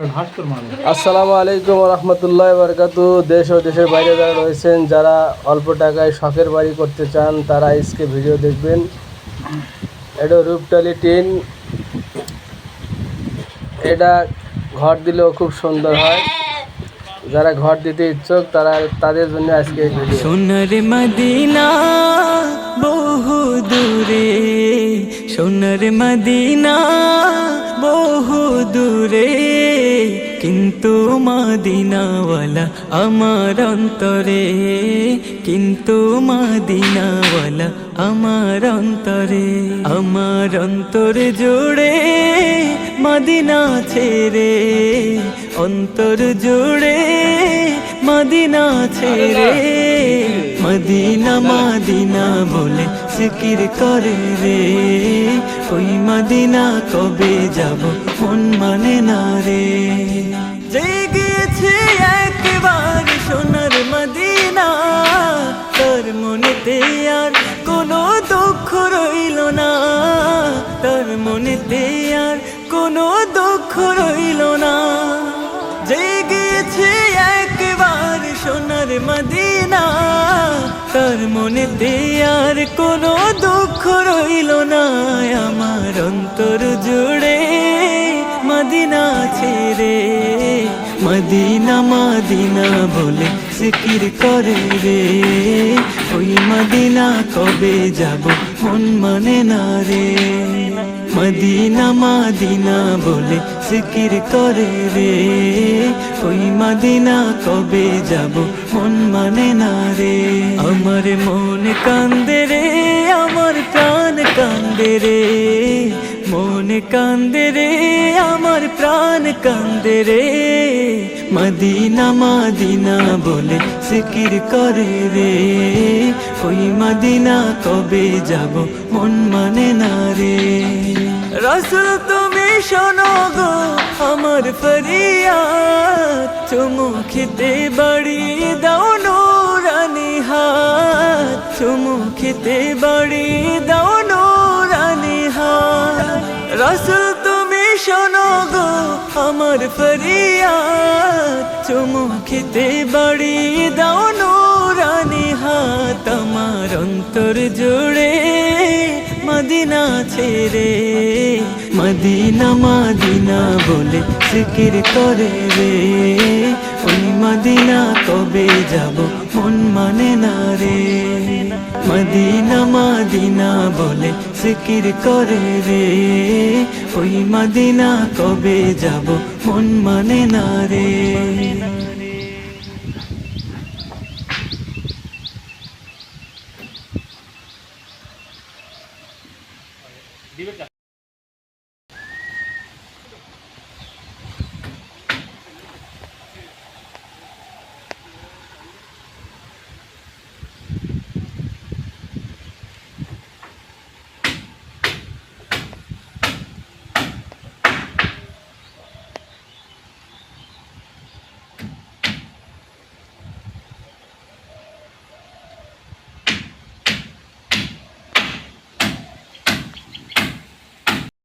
আসসালামু আলাইকুম রহমতুল্লাহ বরকাত দেশ ও দেশের বাইরে যারা রয়েছেন যারা অল্প টাকায় শখের বাড়ি করতে চান তারা আজকে ভিডিও দেখবেন। এটা রূপটালি টিন। এটা ঘর দিলেও খুব সুন্দর হয়। যারা ঘর দিতে ইচ্ছুক তারা তাদের জন্য আজকে সোনার মদিনা বহু দূরে সোনার মদিনা কিন্তু মদিনাওয়ালা আমার অন্তরে, কিন্তু মদিনাওয়ালা আমার অন্তরে আমার অন্তরে জুড়ে মদিনা ছেড়ে, অন্তর জুড়ে মদিনা ছেড়ে, মদিনা মদিনা বলে সিকির করে রে, ওই মদিনা কবে যাব? মন মানে না রে। জেগেছে একবার সোনার মদিনা। তার মনেতে আর কোনো দুঃখ রইল না। তার মনেতে আর কোনো দুঃখ রইল না। জেগেছে একবার সোনার মদিনা। তার মনেতে আর কোনো দুঃখ রইল না। আমার অন্তর মদিনা ছেড়ে মদিনা মদিনা বলে সিকির করে রে। ওই মদিনা কবে যাব মন মানে না রে। মদিনা মদিনা বলে সিকির করে রে। ওই মদিনা কবে যাব মন মানে না রে। আমার মন কান্দে রে, আমার প্রাণ কান্দে রে। মন কান্দে রে আমার প্রাণ কান্দে রে। মদিনা মদিনা বলে সিকির করে রে। ওই মদিনা কবে যাব মন মানে না রে। রসুল, তুমি শোনো গো আমার ফরিয়াদ। চুমু খেতে বাড়ি দাও নুরানি হাত। চুমু খেতে বাড়ি দাও নুরানি হাত। রসুল আমার ফরিয়াদ, চুমু খেতে বাড়ি দাও নুরানি হাত, আমার অন্তর জুড়ে মদিনা ছেড়ে। মদিনা মদিনা বলে সিকির করে রে। ওই মদিনা কবে যাব মন মানে না রে। মদিনা মদিনা বলে ফিকির করে রে। ওই মদিনা কবে যাব মন মানে না রে।